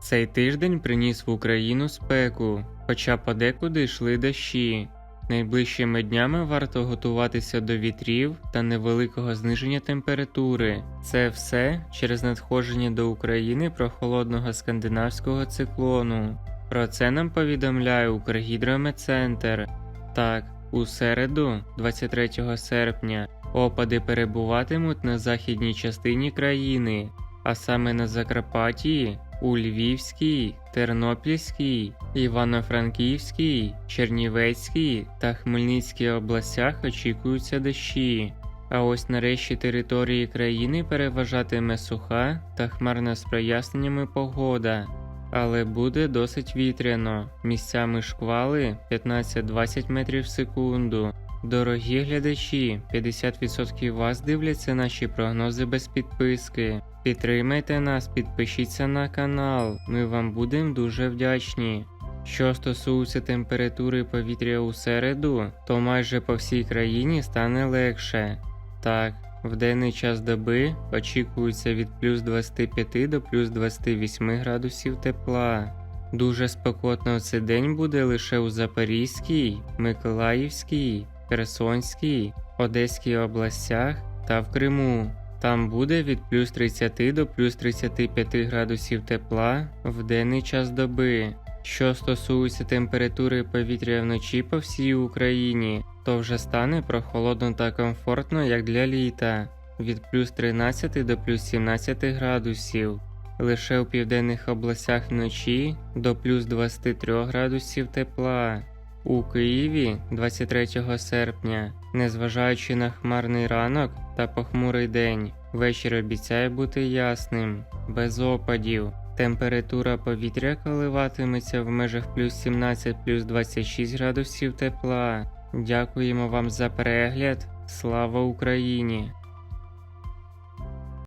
Цей тиждень приніс в Україну спеку, хоча подекуди йшли дощі. Найближчими днями варто готуватися до вітрів та невеликого зниження температури. Це все через надходження до України прохолодного скандинавського циклону. Про це нам повідомляє Укргідрометцентр. Так, у середу, 23 серпня, опади перебуватимуть на західній частині країни, а саме на Закарпатті, у Львівській, Тернопільській, Івано-Франківській, Чернівецькій та Хмельницькій областях очікуються дощі. А ось на решті території країни переважатиме суха та хмарна з проясненнями погода. Але буде досить вітряно, місцями шквали 15-20 метрів в секунду. Дорогі глядачі, 50% вас дивляться наші прогнози без підписки. Підтримайте нас, підпишіться на канал, ми вам будемо дуже вдячні. Що стосується температури повітря у середу, то майже по всій країні стане легше. Так, в денний час доби очікується від плюс 25 до плюс 28 градусів тепла. Дуже спекотно цей день буде лише у Запорізькій, Миколаївській, Херсонській, Одеській областях та в Криму. Там буде від плюс 30 до плюс 35 градусів тепла в денний час доби. Що стосується температури повітря вночі по всій Україні, то вже стане прохолодно та комфортно, як для літа, від плюс 13 до плюс 17 градусів. Лише у південних областях вночі до плюс 23 градусів тепла. У Києві 23 серпня, незважаючи на хмарний ранок та похмурий день, вечір обіцяє бути ясним, без опадів. Температура повітря коливатиметься в межах плюс 17 плюс 26 градусів тепла. Дякуємо вам за перегляд. Слава Україні!